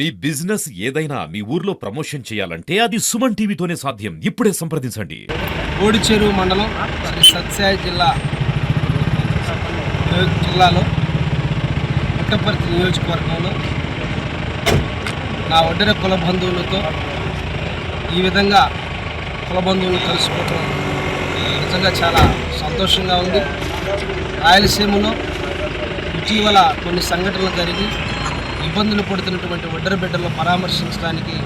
మీ business ఏదైనా మీ ఊర్లో promotion చేయాలంటే అది సుమన్ టీవీతోనే సాధ్యం. ఇప్పుడే సంప్రదించండి. కోడిచెరువు మండలం సత్సాయి జిల్లా జిల్లాలో పుట్టపర్తి నియోజకవర్గంలో నా ఒడ్డర కుల బంధువులతో ఈ విధంగా కుల బంధువులు కలుసుకోవటం నిజంగా చాలా సంతోషంగా ఉంది. రాయలసీమలో ఇటీవల కొన్ని సంఘటనలు జరిగి ఇబ్బందులు పడుతున్నటువంటి ఒడ్డర బిడ్డలను పరామర్శించడానికి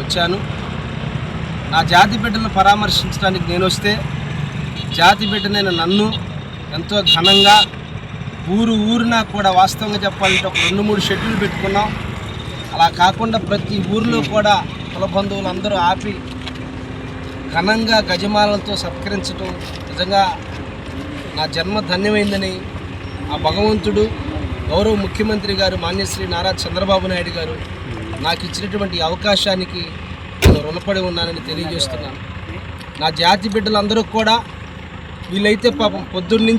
వచ్చాను. నా జాతి బిడ్డలను పరామర్శించడానికి నేను వస్తే జాతి బిడ్డనైన నన్ను ఎంతో ఘనంగా ఊరు ఊరిన కూడా వాస్తవంగా చెప్పాలంటే ఒక రెండు మూడు షెడ్యూల్ పెట్టుకున్నాం. అలా కాకుండా ప్రతి ఊరిలో కూడా కుల బంధువులు అందరూ ఆపి ఘనంగా గజమాలతో సత్కరించడం నిజంగా నా జన్మ ధన్యమైందని ఆ భగవంతుడు గౌరవ ముఖ్యమంత్రి గారు మాన్యశ్రీ నారా చంద్రబాబు నాయుడు గారు నాకు ఇచ్చినటువంటి అవకాశానికి నేను రుణపడి ఉన్నానని తెలియజేస్తున్నాను. నా జాతి బిడ్డలందరూ కూడా వీళ్ళైతే పాపం పొద్దున్న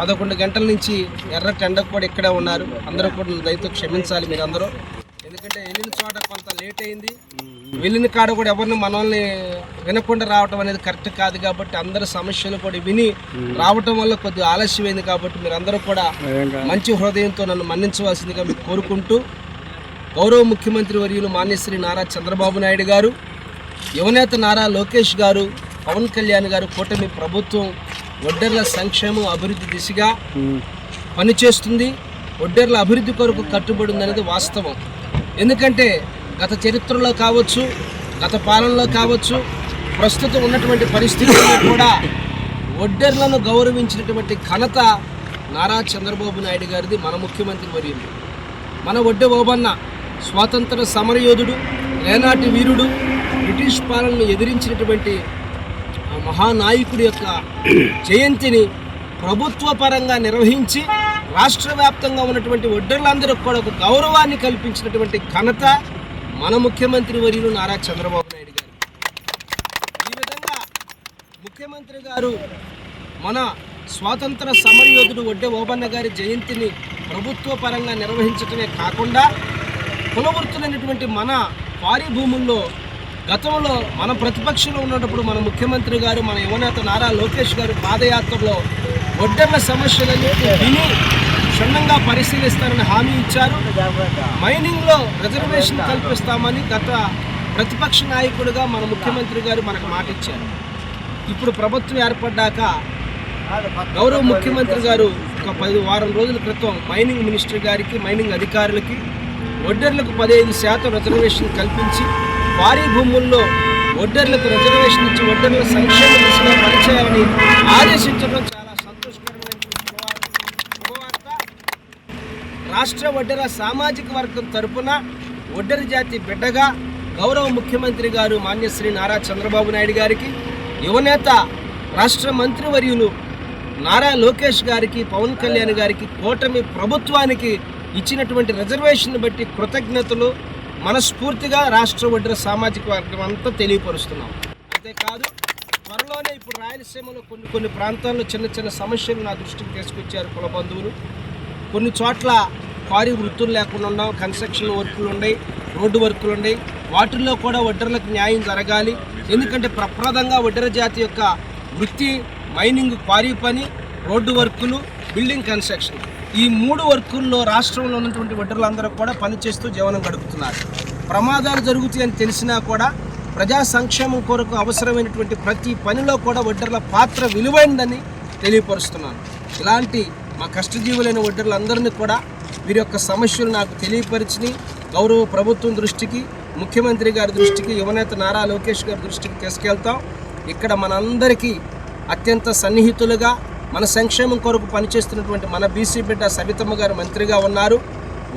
పదకొండు గంటల నుంచి ఎర్రటి ఎండకు కూడా ఇక్కడే ఉన్నారు. అందరూ కూడా నన్ను దయతో క్షమించాలి మీరందరూ. ఎందుకంటే వెళ్ళిన చోట కొంత లేట్ అయింది. వెళ్ళిన కాడ కూడా ఎవరిని మనల్ని వినకుండా రావటం అనేది కరెక్ట్ కాదు కాబట్టి అందరి సమస్యలు కూడా విని రావటం వల్ల కొద్దిగా ఆలస్యమైంది కాబట్టి మీరందరూ కూడా మంచి హృదయంతో నన్ను మన్నించవలసిందిగా మీకు కోరుకుంటూ గౌరవ ముఖ్యమంత్రి వర్యులు మాన్యశ్రీ నారా చంద్రబాబు నాయుడు గారు యువనేత నారా లోకేష్ గారు పవన్ కళ్యాణ్ గారు కూటమి ప్రభుత్వం ఒడ్డెర్ల సంక్షేమం అభివృద్ధి దిశగా పనిచేస్తుంది. ఒడ్డెర్ల అభివృద్ధి కొరకు కట్టుబడి ఉందనేది వాస్తవం. ఎందుకంటే గత చరిత్రలో కావచ్చు గత పాలనలో కావచ్చు ప్రస్తుతం ఉన్నటువంటి పరిస్థితుల్లో కూడా ఒడ్డెర్లను గౌరవించినటువంటి ఘనత నారా చంద్రబాబు నాయుడు గారిది మన ముఖ్యమంత్రి వర్యులు మన ఒడ్డె ఓబన్న స్వాతంత్ర సమరయోధుడు లేనాటి వీరుడు బ్రిటిష్ పాలనను ఎదిరించినటువంటి మహానాయకుడి యొక్క జయంతిని ప్రభుత్వ పరంగా నిర్వహించి రాష్ట్ర వ్యాప్తంగా ఉన్నటువంటి ఒడ్డర్లందరూ కూడా ఒక గౌరవాన్ని కల్పించినటువంటి ఘనత మన ముఖ్యమంత్రి వర్యులు నారా చంద్రబాబు నాయుడు గారు. ఈ విధంగా ముఖ్యమంత్రి గారు మన స్వాతంత్ర సమరయోధుడు ఒడ్డె ఓబన్న గారి జయంతిని ప్రభుత్వ పరంగా నిర్వహించటమే కాకుండా కులవృత్తులైనటువంటి మన వారి భూముల్లో గతంలో మన ప్రతిపక్షంలో ఉన్నప్పుడు మన ముఖ్యమంత్రి గారు మన యువనేత నారా లోకేష్ గారు పాదయాత్రలో ఒడ్డెన్న సమస్యలన్నీ విని క్షుణ్ణంగా పరిశీలిస్తారని హామీ ఇచ్చారు. మైనింగ్లో రిజర్వేషన్ కల్పిస్తామని గత ప్రతిపక్ష నాయకుడిగా మన ముఖ్యమంత్రి గారు మనకు మాట ఇచ్చారు. ఇప్పుడు ప్రభుత్వం ఏర్పడ్డాక గౌరవ ముఖ్యమంత్రి గారు ఒక పది వారం రోజుల క్రితం మైనింగ్ మినిస్టర్ గారికి మైనింగ్ అధికారులకి ఒడ్డర్లకు పదిహేను శాతం రిజర్వేషన్ కల్పించి భారీ భూముల్లో ఒడ్డర్లకు రిజర్వేషన్ ఇచ్చి ఒడ్డర్ల సంక్షేమ దిశగా పనిచేయాలని ఆదేశించడం రాష్ట్ర ఒడ్డెర సామాజిక వర్గం తరపున ఒడ్డెర జాతి బిడ్డగా గౌరవ ముఖ్యమంత్రి గారు మాన్యశ్రీ నారా చంద్రబాబు నాయుడు గారికి యువనేత రాష్ట్ర మంత్రివర్యులు నారా లోకేష్ గారికి పవన్ కళ్యాణ్ గారికి కూటమి ప్రభుత్వానికి ఇచ్చినటువంటి రిజర్వేషన్ బట్టి కృతజ్ఞతలు మనస్ఫూర్తిగా రాష్ట్ర ఒడ్డెర సామాజిక వర్గం అంతా తెలియపరుస్తున్నాం. అంతేకాదు త్వరలోనే ఇప్పుడు రాయలసీమలో కొన్ని కొన్ని ప్రాంతాల్లో చిన్న చిన్న సమస్యలు నా దృష్టికి తీసుకొచ్చారు కుల బంధువులు. కొన్ని చోట్ల క్వారీ వృత్తులు లేకుండా ఉన్నాం కన్స్ట్రక్షన్ వర్కులు ఉన్నాయి రోడ్డు వర్కులు ఉన్నాయి వాటిల్లో కూడా వడ్డర్లకు న్యాయం జరగాలి. ఎందుకంటే ప్రప్రదంగా వడ్డర జాతి యొక్క వృత్తి మైనింగ్ క్వారీ పని రోడ్డు వర్కులు బిల్డింగ్ కన్స్ట్రక్షన్ ఈ మూడు వర్కుల్లో రాష్ట్రంలో ఉన్నటువంటి ఒడ్డర్లందరూ కూడా పనిచేస్తూ జీవనం గడుపుతున్నారు. ప్రమాదాలు జరుగుతాయని తెలిసినా కూడా ప్రజా సంక్షేమం కొరకు అవసరమైనటువంటి ప్రతి పనిలో కూడా వడ్డర్ల పాత్ర విలువైందని తెలియపరుస్తున్నాను. ఇలాంటి మా కష్టజీవులైన ఒడ్డర్లందరినీ కూడా వీరి యొక్క సమస్యలు నాకు తెలియపరిచి గౌరవ ప్రభుత్వం దృష్టికి ముఖ్యమంత్రి గారి దృష్టికి యువనేత నారా లోకేష్ గారి దృష్టికి తీసుకెళ్తాం. ఇక్కడ మనందరికీ అత్యంత సన్నిహితులుగా మన సంక్షేమం కొరకు పనిచేస్తున్నటువంటి మన బీసీ బిడ్డ సబితమ్మ గారు మంత్రిగా ఉన్నారు.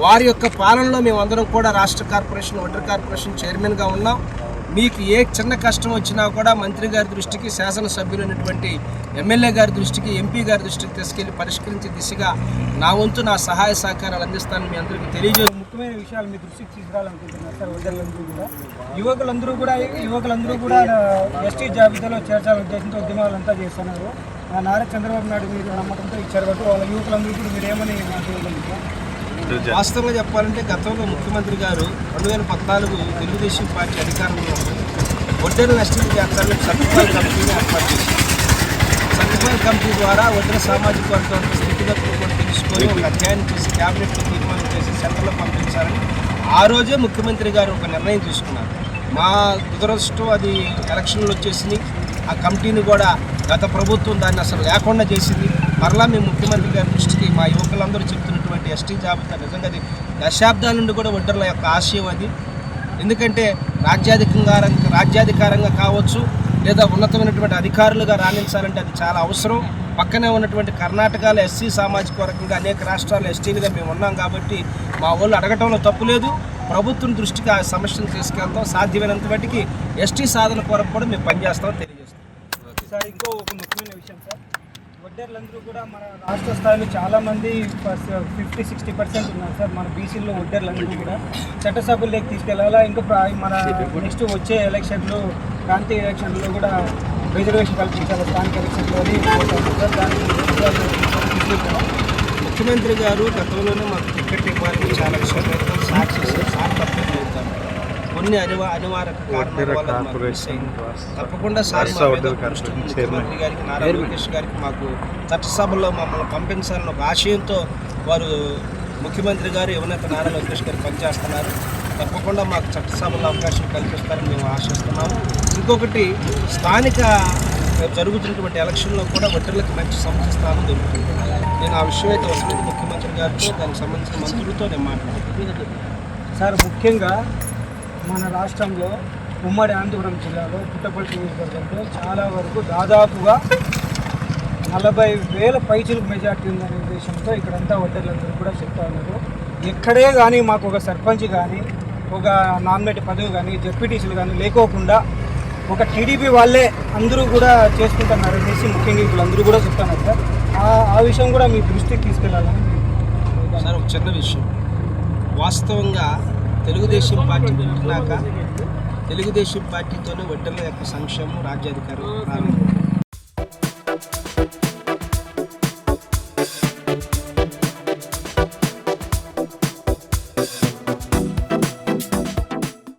వారి యొక్క పాలనలో మేమందరం కూడా రాష్ట్ర కార్పొరేషన్ ఒడ్డర్ కార్పొరేషన్ చైర్మన్గా ఉన్నాం. మీకు ఏ చిన్న కష్టం వచ్చినా కూడా మంత్రి గారి దృష్టికి శాసనసభ్యులైనటువంటి ఎమ్మెల్యే గారి దృష్టికి ఎంపీ గారి దృష్టికి తీసుకెళ్ళి పరిష్కరించే దిశగా నా వంతు నా సహాయ సహకారాలు అందిస్తానని మీ అందరికీ తెలియజేస్తూ ముఖ్యమైన విషయాలు మీ దృష్టికి తీసుకురావాలనుకుంటున్నారు సార్ వడ్డర్లందరూ కూడా. యువకులందరూ కూడా యువకులందరూ కూడా ఎస్టీ జాబితాలో చేర్చాలని ఉద్దేశంతో ఉద్యమాలంతా చేస్తున్నారు. ఆ నారా చంద్రబాబు నాయుడు మీరు నమ్మకంతో ఇచ్చారు కాబట్టి వాళ్ళ యువకులందరూ కూడా మీరు ఏమని వాస్తవంగా చెప్పాలంటే గతంలో ముఖ్యమంత్రి గారు రెండు వేల పద్నాలుగు తెలుగుదేశం పార్టీ అధికారంలో ఒడ్డెన సర్టిఫైడ్ కమిటీని ఏర్పాటు చేశారు. సర్టిఫైడ్ కమిటీ ద్వారా ఒడ్డెన సామాజిక వర్గం స్థితిగతులు కూడా తెలుసుకొని ఒక అధ్యయనం చేసి క్యాబినెట్లో తీర్మానం చేసి సెంటర్లో పంపించాలని ఆ రోజే ముఖ్యమంత్రి గారు ఒక నిర్ణయం తీసుకున్నారు. మా దురదృష్టం అది ఎలక్షన్లు వచ్చేసింది. ఆ కమిటీని కూడా గత ప్రభుత్వం దాన్ని అసలు లేకుండా చేసింది. మరలా మేము ముఖ్యమంత్రి గారి దృష్టికి మా యువకులందరూ చెప్తున్నటువంటి ఎస్టీ జాబితా నిజంగా అది దశాబ్దాల నుండి కూడా ఒడ్డర్ల యొక్క ఆశయం అది. ఎందుకంటే రాజ్యాధికంగా రాజ్యాధికారంగా కావచ్చు లేదా ఉన్నతమైనటువంటి అధికారులుగా రాణించాలంటే అది చాలా అవసరం. పక్కనే ఉన్నటువంటి కర్ణాటకలో ఎస్సీ సామాజిక వర్గంగా అనేక రాష్ట్రాల్లో ఎస్టీలుగా మేము ఉన్నాం కాబట్టి మా వాళ్ళు అడగటంలో తప్పు లేదు. ప్రభుత్వం దృష్టికి ఆ సమస్యను తీసుకెళ్తాం. సాధ్యమైనంత మటుకి ఎస్టీ సాధన కొరకు కూడా మేము పనిచేస్తామని తెలియజేస్తాం సార్ ఇంకో ఒక ముఖ్యమైన విషయం సార్. వడ్డర్లందరూ కూడా మన రాష్ట్ర స్థాయిలో చాలామంది ఫిఫ్టీ సిక్స్టీ పర్సెంట్ ఉన్నారు సార్ మన బీసీలో వడ్డర్లందరూ కూడా. చట్టసభల్లోకి తీసుకెళ్ళాలా? ఇంకా మన నెక్స్ట్ వచ్చే ఎలక్షన్లు ప్రాంతీయ ఎలక్షన్లో కూడా రిజర్వేషన్ కల్పించాలి. స్థానిక ఎలక్షన్లో? ముఖ్యమంత్రి గారు గతంలోనే మాకు టికెట్ ఇవ్వాలని చాలా విషయాలు చేశారు సార్ తప్పని చెబుతాను కొన్ని అనివా అనివార్య కారణాల వల్ల మాకు మిస్ అయింది. తప్పకుండా సార్ ముఖ్యమంత్రి గారికి నారా లోకేష్ గారికి మాకు చట్టసభలో మమ్మల్ని పంపించాలని ఒక ఆశయంతో వారు ముఖ్యమంత్రి గారు యువనేత నారా లోకేష్ గారు పనిచేస్తున్నారు. తప్పకుండా మాకు చట్టసభలో అవకాశం కల్పిస్తారని మేము ఆశిస్తున్నాము ఇంకొకటి స్థానిక జరుగుతున్నటువంటి ఎలక్షన్లో కూడా ఒట్టర్లకు మంచి సమస్య స్థానం దొరుకుతుంది. నేను ఆ విషయం అయితే వస్తుంది ముఖ్యమంత్రి గారితో దానికి సంబంధించిన మంత్రులతో నేను మాట్లాడుతున్నాను. సార్ ముఖ్యంగా మన రాష్ట్రంలో ఉమ్మడి అనంతపురం జిల్లాలో పుట్టపల్లి నియోజకవర్గంలో చాలా వరకు దాదాపుగా నలభై వేల పైచులకు మెజార్టీ ఉందనే ఉద్దేశంతో ఇక్కడంతా ఓటర్లందరూ కూడా చెప్తా ఉన్నారు. ఎక్కడే కానీ మాకు ఒక సర్పంచ్ కానీ ఒక నామినేట్ పదవి కానీ జెడ్పీటీసీలు కానీ లేకోకుండా ఒక టీడీపీ వాళ్ళే అందరూ కూడా చేసుకుంటున్నారు. అనేసి ముఖ్యంగా ఇప్పుడు అందరూ కూడా చెప్తున్నారు సార్. ఆ- విషయం కూడా మీ దృష్టికి తీసుకెళ్ళాలని సార్ ఒక చిన్న విషయం. వాస్తవంగా తెలుగుదేశం పార్టీ పెట్టినాక తెలుగుదేశం పార్టీతోనే వడ్డెల యొక్క సంక్షేమం రాజ్యాధికారం ప్రారంభం